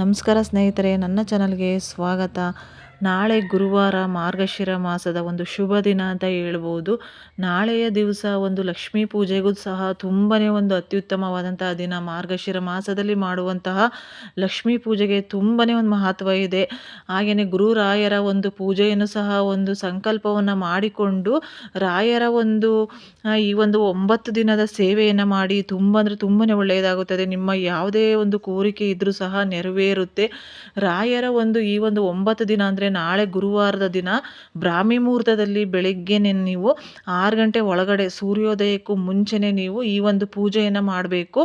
ನಮಸ್ಕಾರ ಸ್ನೇಹಿತರೆ ನನ್ನ ಚಾನಲ್ಗೆ ಸ್ವಾಗತ. ನಾಳೆ ಗುರುವಾರ ಮಾರ್ಗಶಿರ ಮಾಸದ ಒಂದು ಶುಭ ದಿನ ಅಂತ ಹೇಳ್ಬೋದು. ನಾಳೆಯ ದಿವಸ ಒಂದು ಲಕ್ಷ್ಮೀ ಪೂಜೆಗೂ ಸಹ ತುಂಬನೇ ಒಂದು ಅತ್ಯುತ್ತಮವಾದಂತಹ ದಿನ. ಮಾರ್ಗಶಿರ ಮಾಸದಲ್ಲಿ ಮಾಡುವಂತಹ ಲಕ್ಷ್ಮೀ ಪೂಜೆಗೆ ತುಂಬನೇ ಒಂದು ಮಹತ್ವ ಇದೆ. ಹಾಗೆಯೇ ಗುರು ರಾಯರ ಒಂದು ಪೂಜೆಯನ್ನು ಸಹ ಒಂದು ಸಂಕಲ್ಪವನ್ನು ಮಾಡಿಕೊಂಡು ರಾಯರ ಒಂದು ಈ ಒಂದು ಒಂಬತ್ತು ದಿನದ ಸೇವೆಯನ್ನು ಮಾಡಿ ತುಂಬ ಅಂದರೆ ತುಂಬಾ ಒಳ್ಳೆಯದಾಗುತ್ತದೆ. ನಿಮ್ಮ ಯಾವುದೇ ಒಂದು ಕೋರಿಕೆ ಇದ್ದರೂ ಸಹ ನೆರವೇರುತ್ತೆ. ರಾಯರ ಒಂದು ಈ ಒಂದು ಒಂಬತ್ತು ದಿನ ಅಂದರೆ ನಾಳೆ ಗುರುವಾರದ ದಿನ ಬ್ರಾಹ್ಮಿ ಮುಹೂರ್ತದಲ್ಲಿ ಬೆಳಗ್ಗೆನೆ ನೀವು ಆರು ಗಂಟೆ ಒಳಗಡೆ ಸೂರ್ಯೋದಯಕ್ಕೂ ಮುಂಚೆನೇ ನೀವು ಈ ಒಂದು ಪೂಜೆಯನ್ನು ಮಾಡಬೇಕು.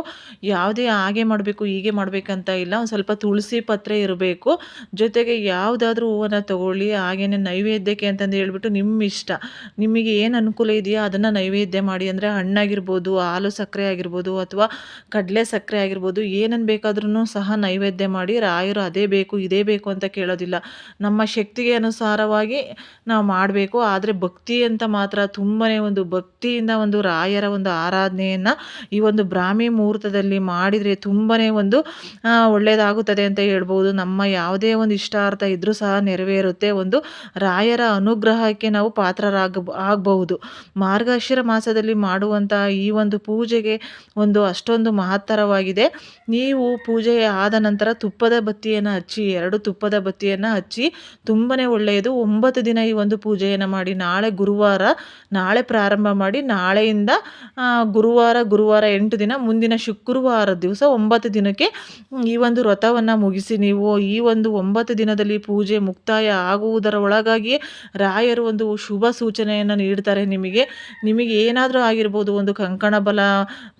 ಯಾವುದೇ ಹಾಗೆ ಮಾಡಬೇಕು, ಹೀಗೆ ಮಾಡಬೇಕಂತ ಇಲ್ಲ. ಒಂದು ಸ್ವಲ್ಪ ತುಳಸಿ ಪತ್ರೆ ಇರಬೇಕು. ಜೊತೆಗೆ ಯಾವುದಾದ್ರೂ ಹೂವನ್ನು ತಗೊಳ್ಳಿ, ಹಾಗೇನೆ ನೈವೇದ್ಯಕ್ಕೆ ಅಂತಂದು ಹೇಳ್ಬಿಟ್ಟು ನಿಮ್ಮ ಇಷ್ಟ. ನಿಮಗೆ ಏನು ಅನುಕೂಲ ಇದೆಯೋ ಅದನ್ನು ನೈವೇದ್ಯ ಮಾಡಿ. ಅಂದರೆ ಹಣ್ಣಾಗಿರ್ಬೋದು, ಹಾಲು ಸಕ್ಕರೆ ಆಗಿರ್ಬೋದು ಅಥವಾ ಕಡಲೆ ಸಕ್ಕರೆ ಆಗಿರ್ಬೋದು ಏನನ್ನು ಬೇಕಾದ್ರೂ ಸಹ ನೈವೇದ್ಯ ಮಾಡಿ. ರಾಯರು ಅದೇ ಬೇಕು, ಇದೇ ಬೇಕು ಅಂತ ಕೇಳೋದಿಲ್ಲ. ನಮ್ಮ ಶಕ್ತಿಗೆ ಅನುಸಾರವಾಗಿ ನಾವು ಮಾಡಬೇಕು. ಆದರೆ ಭಕ್ತಿ ಅಂತ ಮಾತ್ರ ತುಂಬಾ ಒಂದು ಭಕ್ತಿಯಿಂದ ಒಂದು ರಾಯರ ಒಂದು ಆರಾಧನೆಯನ್ನು ಈ ಒಂದು ಬ್ರಾಹ್ಮಿ ಮುಹೂರ್ತದಲ್ಲಿ ಮಾಡಿದರೆ ತುಂಬಾ ಒಂದು ಒಳ್ಳೆಯದಾಗುತ್ತದೆ ಅಂತ ಹೇಳ್ಬೋದು. ನಮ್ಮ ಯಾವುದೇ ಒಂದು ಇಷ್ಟಾರ್ಥ ಇದ್ದರೂ ಸಹ ನೆರವೇರುತ್ತೆ. ಒಂದು ರಾಯರ ಅನುಗ್ರಹಕ್ಕೆ ನಾವು ಪಾತ್ರರಾಗ ಆಗಬಹುದು. ಮಾರ್ಗಶಿರ ಮಾಸದಲ್ಲಿ ಮಾಡುವಂಥ ಈ ಒಂದು ಪೂಜೆಗೆ ಒಂದು ಅಷ್ಟೊಂದು ಮಹತ್ತರವಾಗಿದೆ. ನೀವು ಪೂಜೆ ಆದ ನಂತರ ತುಪ್ಪದ ಬತ್ತಿಯನ್ನು ಹಚ್ಚಿ, ಎರಡು ತುಪ್ಪದ ಬತ್ತಿಯನ್ನು ಹಚ್ಚಿ ತುಂಬಾ ಒಳ್ಳೆಯದು. ಒಂಬತ್ತು ದಿನ ಈ ಒಂದು ಪೂಜೆಯನ್ನು ಮಾಡಿ, ನಾಳೆ ಗುರುವಾರ, ನಾಳೆ ಪ್ರಾರಂಭ ಮಾಡಿ, ನಾಳೆಯಿಂದ ಗುರುವಾರ ಗುರುವಾರ ಎಂಟು ದಿನ, ಮುಂದಿನ ಶುಕ್ರವಾರ ದಿವಸ ಒಂಬತ್ತು ದಿನಕ್ಕೆ ಈ ಒಂದು ವ್ರತವನ್ನು ಮುಗಿಸಿ ನೀವು ಈ ಒಂದು ಒಂಬತ್ತು ದಿನದಲ್ಲಿ ಪೂಜೆ ಮುಕ್ತಾಯ ಆಗುವುದರ ಒಳಗಾಗಿಯೇ ರಾಯರು ಒಂದು ಶುಭ ಸೂಚನೆಯನ್ನು ನೀಡ್ತಾರೆ ನಿಮಗೆ. ನಿಮಗೆ ಏನಾದರೂ ಆಗಿರ್ಬೋದು, ಒಂದು ಕಂಕಣ ಬಲ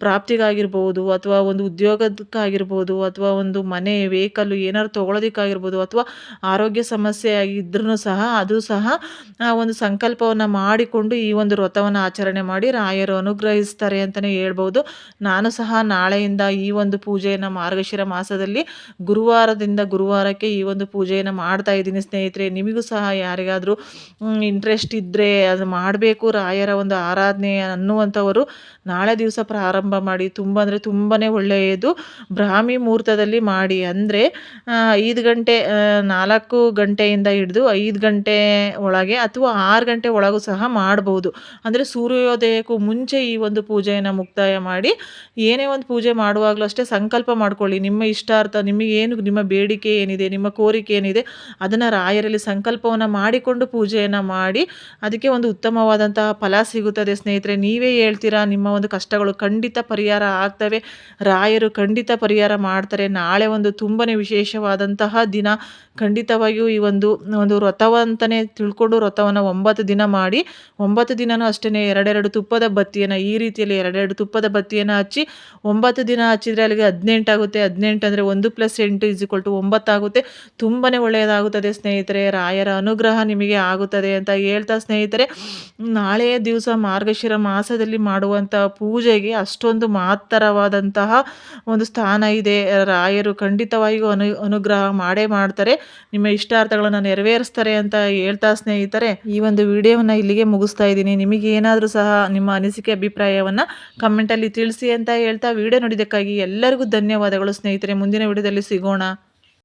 ಪ್ರಾಪ್ತಿಗಾಗಿರ್ಬೋದು, ಅಥವಾ ಒಂದು ಉದ್ಯೋಗಕ್ಕಾಗಿರ್ಬೋದು, ಅಥವಾ ಒಂದು ಮನೆ ವೆಹಿಕಲ್ಲು ಏನಾದ್ರು ತೊಗೊಳೋದಕ್ಕಾಗಿರ್ಬೋದು, ಅಥವಾ ಆರೋಗ್ಯ ಸಮಸ್ಯೆ ಇದ್ರೂ ಸಹ ಅದು ಸಹ, ಆ, ಒಂದು ಸಂಕಲ್ಪವನ್ನು ಮಾಡಿಕೊಂಡು ಈ ಒಂದು ವ್ರತವನ್ನು ಆಚರಣೆ ಮಾಡಿ ರಾಯರು ಅನುಗ್ರಹಿಸ್ತಾರೆ ಅಂತಲೇ ಹೇಳ್ಬೋದು. ನಾನು ಸಹ ನಾಳೆಯಿಂದ ಈ ಒಂದು ಪೂಜೆಯನ್ನು ಮಾರ್ಗಶಿರ ಮಾಸದಲ್ಲಿ ಗುರುವಾರದಿಂದ ಗುರುವಾರಕ್ಕೆ ಈ ಒಂದು ಪೂಜೆಯನ್ನು ಮಾಡ್ತಾ ಇದ್ದೀನಿ ಸ್ನೇಹಿತರೆ. ನಿಮಗೂ ಸಹ ಯಾರಿಗಾದರೂ ಇಂಟ್ರೆಸ್ಟ್ ಇದ್ದರೆ ಅದು ಮಾಡಬೇಕು, ರಾಯರ ಒಂದು ಆರಾಧನೆ ಅನ್ನುವಂಥವರು ನಾಳೆ ದಿವಸ ಪ್ರಾರಂಭ ಮಾಡಿ, ತುಂಬ ಅಂದರೆ ತುಂಬಾ ಒಳ್ಳೆಯದು. ಬ್ರಾಹ್ಮಿ ಮುಹೂರ್ತದಲ್ಲಿ ಮಾಡಿ ಅಂದರೆ ಐದು ಗಂಟೆ ನಾಲ್ಕು ಗಂಟೆಯಿಂದ ಹಿಡಿದು ಐದು ಗಂಟೆ ಒಳಗೆ ಅಥವಾ ಆರು ಗಂಟೆ ಒಳಗೂ ಸಹ ಮಾಡ್ಬೋದು. ಅಂದರೆ ಸೂರ್ಯೋದಯಕ್ಕೂ ಮುಂಚೆ ಈ ಒಂದು ಪೂಜೆಯನ್ನು ಮುಕ್ತಾಯ ಮಾಡಿ ಏನೇ ಒಂದು ಪೂಜೆ ಮಾಡುವಾಗಲೂ ಅಷ್ಟೇ ಸಂಕಲ್ಪ ಮಾಡ್ಕೊಳ್ಳಿ. ನಿಮ್ಮ ಇಷ್ಟಾರ್ಥ ನಿಮಗೇನು ನಿಮ್ಮ ಬೇಡಿಕೆ ಏನಿದೆ, ನಿಮ್ಮ ಕೋರಿಕೆ ಏನಿದೆ ಅದನ್ನು ರಾಯರಲ್ಲಿ ಸಂಕಲ್ಪವನ್ನು ಮಾಡಿಕೊಂಡು ಪೂಜೆಯನ್ನು ಮಾಡಿ ಅದಕ್ಕೆ ಒಂದು ಉತ್ತಮವಾದಂತಹ ಫಲ ಸಿಗುತ್ತದೆ. ಸ್ನೇಹಿತರೆ, ನೀವೇ ಹೇಳ್ತೀರಾ, ನಿಮ್ಮ ಒಂದು ಕಷ್ಟಗಳು ಖಂಡಿತ ಪರಿಹಾರ ಆಗ್ತವೆ. ರಾಯರು ಖಂಡಿತ ಪರಿಹಾರ ಮಾಡ್ತಾರೆ. ನಾಳೆ ಒಂದು ತುಂಬನೇ ವಿಶೇಷವಾದಂತಹ ದಿನ ಖಂಡಿತವಾಗಿಯೂ ಈ ಒಂದು ಒಂದು ವ್ರತವಂತನೇ ತಿಳ್ಕೊಂಡು ವ್ರತವನ್ನು ಒಂಬತ್ತು ದಿನ ಮಾಡಿ, ಒಂಬತ್ತು ದಿನನೂ ಅಷ್ಟೇ ಎರಡೆರಡು ತುಪ್ಪದ ಬತ್ತಿಯನ್ನು ಈ ರೀತಿಯಲ್ಲಿ ಎರಡೆರಡು ತುಪ್ಪದ ಬತ್ತಿಯನ್ನು ಹಚ್ಚಿ, ಒಂಬತ್ತು ದಿನ ಹಚ್ಚಿದರೆ ಅಲ್ಲಿಗೆ ಹದಿನೆಂಟಾಗುತ್ತೆ ಹದಿನೆಂಟು ಅಂದರೆ ಒಂದು ಪ್ಲಸ್ ಎಂಟು ಇಸ್ ಇಕ್ವಲ್ ಟು ಒಂಬತ್ತಾಗುತ್ತೆ ತುಂಬಾ ಒಳ್ಳೆಯದಾಗುತ್ತದೆ ಸ್ನೇಹಿತರೆ, ರಾಯರ ಅನುಗ್ರಹ ನಿಮಗೆ ಆಗುತ್ತದೆ ಅಂತ ಹೇಳ್ತಾ ಸ್ನೇಹಿತರೆ ನಾಳೆಯ ದಿವಸ ಮಾರ್ಗಶಿರ ಮಾಸದಲ್ಲಿ ಮಾಡುವಂಥ ಪೂಜೆಗೆ ಅಷ್ಟೊಂದು ಮಹತ್ತರವಾದಂತಹ ಒಂದು ಸ್ಥಾನ ಇದೆ. ರಾಯರು ಖಂಡಿತವಾಗಿಯೂ ಅನು, ಅನುಗ್ರಹ ಮಾಡೇ ಮಾಡ್ತಾರೆ. ನಿಮ್ಮ ಇಷ್ಟಾರ್ಥಗಳನ್ನು ನೆರವೇರಿಸ್ತಾರೆ ಅಂತ ಹೇಳ್ತಾ ಸ್ನೇಹಿತರೆ, ಈ ಒಂದು ವಿಡಿಯೋವನ್ನು ಇಲ್ಲಿಗೆ ಮುಗಿಸ್ತಾ ಇದ್ದೀನಿ. ನಿಮಗೆ ಏನಾದರೂ ಸಹ ನಿಮ್ಮ ಅನಿಸಿಕೆ, ಅಭಿಪ್ರಾಯವನ್ನು ಕಮೆಂಟಲ್ಲಿ ತಿಳಿಸಿ ಅಂತ ಹೇಳ್ತಾ ವಿಡಿಯೋ ನೋಡಿದ್ದಕ್ಕಾಗಿ ಎಲ್ಲರಿಗೂ ಧನ್ಯವಾದಗಳು ಸ್ನೇಹಿತರೆ. ಮುಂದಿನ ವಿಡಿಯೋದಲ್ಲಿ ಸಿಗೋಣ.